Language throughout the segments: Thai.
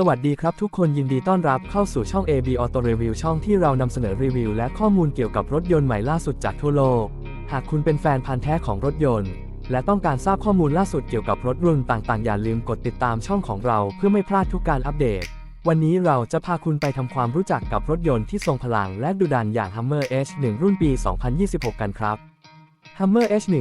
สวัสดีครับทุกคนยินดีต้อนรับเข้าสู่ช่อง AB Auto Review ช่องที่เรานำเสนอรีวิว และข้อมูลเกี่ยวกับรถยนต์ใหม่ล่าสุดจากทั่วโลก หากคุณเป็นแฟนพันธ์แท้ของรถยนต์ และต้องการทราบข้อมูลล่าสุดเกี่ยวกับรถรุ่นต่างๆ อย่าลืมกดติดตามช่องของเราเพื่อไม่พลาดทุกการอัปเดต วันนี้เราจะพาคุณไปทำความรู้จักกับรถยนต์ที่ทรงพลังและดุดันอย่าง Hummer H1 รุ่นปี 2026 กันครับ Hummer H1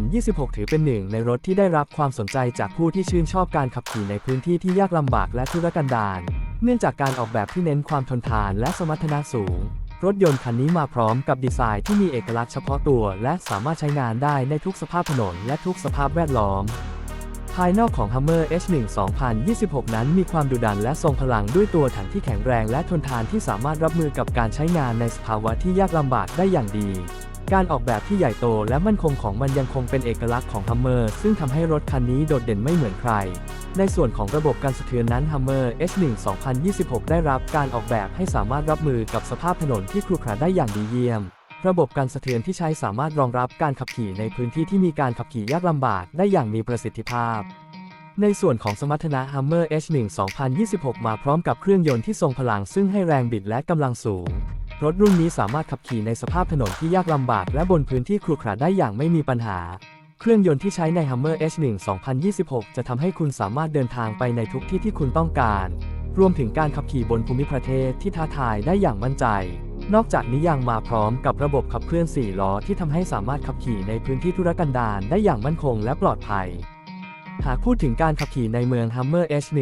2026 ถือเป็นหนึ่งในรถที่ได้รับความสนใจจากผู้ที่ชื่นชอบการขับขี่ในพื้นที่ที่ยากลำบากและทุรกันดาร เนื่องจากการออกแบบที่เน้นความทนทานและสมรรถนะสูง รถยนต์คันนี้มาพร้อมกับดีไซน์ที่มีเอกลักษณ์เฉพาะตัว และสามารถใช้งานได้ในทุกสภาพถนนและทุกสภาพแวดล้อม ภายนอกของ Hummer H1 2026 นั้นมีความดุดันและทรงพลังด้วยตัวถังที่แข็งแรงและทนทานที่สามารถรับมือกับการใช้งานในสภาวะที่ยากลำบากได้อย่างดี การออกแบบที่ใหญ่โตและมั่นคงของมันยังคงเป็นเอกลักษณ์ของ Hummer ซึ่งทำให้รถคันนี้โดดเด่นไม่เหมือนใคร ในส่วนของระบบการสะเทือนนั้น Hummer H1 2026 ได้รับการออกแบบให้สามารถรับมือกับสภาพถนนที่ครุขระได้อย่างดีเยี่ยม ระบบการสะเทือนที่ใช้สามารถรองรับการขับขี่ในพื้นที่ที่มีการขับขี่ยากลำบากได้อย่างมีประสิทธิภาพในส่วนของสมรรถนะ Hummer H1 2026 มาพร้อมกับเครื่องยนต์ที่ทรงพลังซึ่งให้แรงบิดและกำลังสูง รถรุ่นนี้สามารถขับขี่ในสภาพถนนที่ยากลำบากและบนพื้นที่ครุขระได้อย่างไม่มีปัญหา เครื่องยนต์ที่ใช้ใน Hummer H1 2026 จะทำให้คุณสามารถเดินทางไปในทุกที่ที่คุณต้องการ รวมถึงการขับขี่บนภูมิประเทศที่ท้าทายได้อย่างมั่นใจ นอกจากนี้ยังมาพร้อมกับระบบขับเคลื่อน 4 ล้อที่ทำให้สามารถขับขี่ในพื้นที่ทุรกันดารได้อย่างมั่นคงและปลอดภัย หากพูดถึงการขับขี่ในเมือง Hummer H1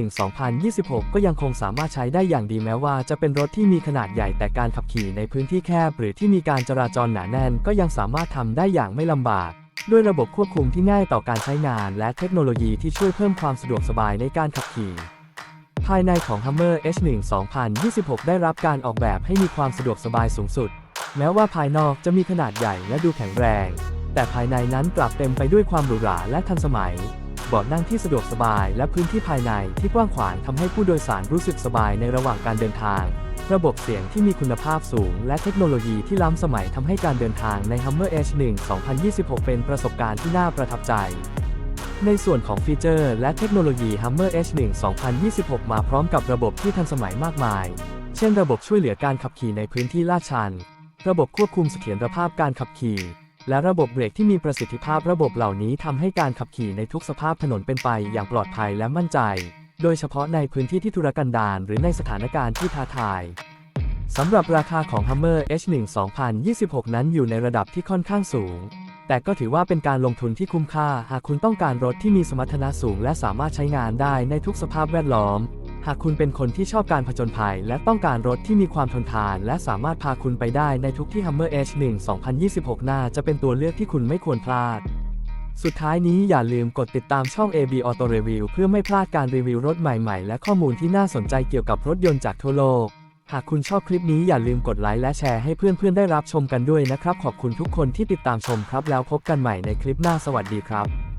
2026 ก็ยังคงสามารถใช้ได้อย่างดีแม้ว่าจะเป็นรถที่มีขนาดใหญ่แต่การขับขี่ในพื้นที่แคบ หรือที่มีการจราจรหนาแน่น ก็ยังสามารถทำได้อย่างไม่ลำบาก ด้วยระบบควบคุมที่ง่ายต่อการใช้งาน และเทคโนโลยีที่ช่วยเพิ่มความสะดวกสบายในการขับขี่ภายในของ Hummer H1 2026 ได้รับการออกแบบให้มีความสะดวกสบายสูงสุด แม้ว่าภายนอกจะมีขนาดใหญ่และดูแข็งแรง แต่ภายในนั้นกลับเต็มไปด้วยความหรูหราและทันสมัย เบาะนั่งที่สะดวกสบาย และพื้นที่ภายในที่กว้างขวางทำให้ผู้โดยสารรู้สึกสบายในระหว่างการเดินทาง ระบบเสียงที่มีคุณภาพสูง และเทคโนโลยีที่ล้ำสมัยทำให้การเดินทางใน Hummer H1 2026 เป็นประสบการณ์ที่น่าประทับใจในส่วนของฟีเจอร์และเทคโนโลยี Hummer H1 2026 มาพร้อมกับระบบที่ทันสมัยมากมาย เช่นระบบช่วยเหลือการขับขี่ในพื้นที่ลาดชัน ระบบควบคุมเสถียรภาพการขับขี่ และระบบเบรกที่มีประสิทธิภาพระบบเหล่านี้ทำให้การขับขี่ในทุกสภาพถนนเป็นไปอย่างปลอดภัยและมั่นใจ โดยเฉพาะในพื้นที่ที่ทุรกันดารหรือในสถานการณ์ที่ท้าทายสำหรับราคาของ Hummer H1 2026 นั้นอยู่ในระดับที่ค่อนข้างสูง แต่ก็ถือว่าเป็นการลงทุนที่คุ้มค่า หากคุณต้องการรถที่มีสมรรถนะสูง และสามารถใช้งานได้ในทุกสภาพแวดล้อม หากคุณเป็นคนที่ชอบการผจญภัย และต้องการรถที่มีความทนทาน และสามารถพาคุณไปได้ในทุกที่ Hummer H1 2026 หน่าจะเป็นตัวเลือกที่คุณไม่ควรพลาด สุดท้ายนี้อย่าลืมกดติดตามช่อง AB Auto Review เพื่อไม่พลาดการรีวิวรถใหม่ๆ และข้อมูลที่น่าสนใจเกี่ยวกับรถยนต์จากทั่วโลก หากคุณชอบคลิปนี้อย่าลืมกดไลค์และแชร์ให้เพื่อนๆได้รับชมกันด้วยนะครับ ขอบคุณทุกคนที่ติดตามชมครับแล้วพบกันใหม่ในคลิปหน้าสวัสดีครับ